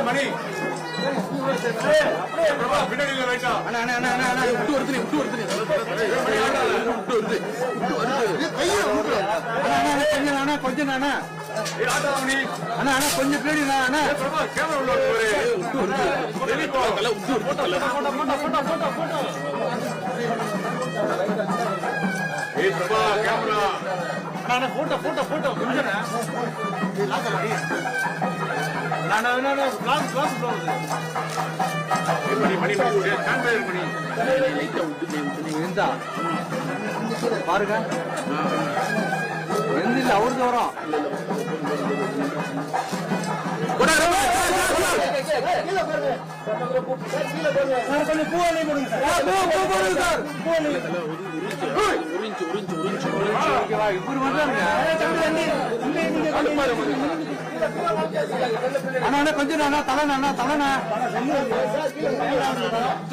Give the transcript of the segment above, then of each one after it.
மணி. விட்டு அண்ணா அண்ணா கொஞ்சம் அண்ணா. அண்ணா அண்ணா கொஞ்சம் பின்னாடி அண்ணா கேமரா உள்ள ஒரு ஏய் பிரபா கேமரா அண்ணா போட்டோ போட்டோ போட்டோ. கொஞ்சம் நான் நான் கிளாஸ் கிளாஸ் ஏய், மணி பூ அள்ளி உறிஞ்சு உறிஞ்சு உறிஞ்சு ஓகேவா இப்படி அண்ணா கொஞ்சம் அண்ணா தலைண்ணா அண்ணா தலைண்ணா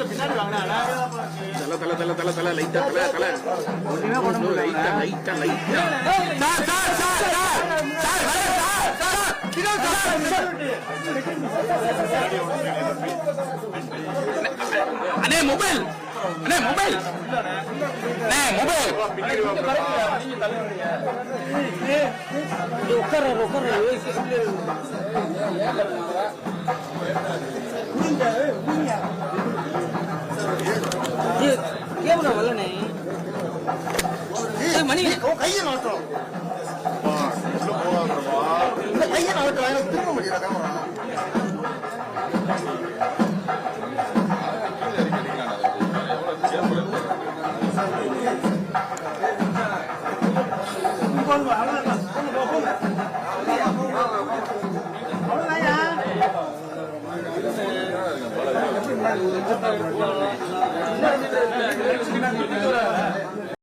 பின்னாடி வாங்கினா தலை தலை தலை தலை தலை லைட்டா தலை தலை லைட்டா லைட்டா லைட்டா சார் சார் சார் அண்ணே மொபைல் அண்ணே மொபைல் அண்ணே மொபைல் உட்கார உட்கார கேமரா வரலனே மணி. கையை மாற்றோம் கையை நகர்த்தலாம் Gracias.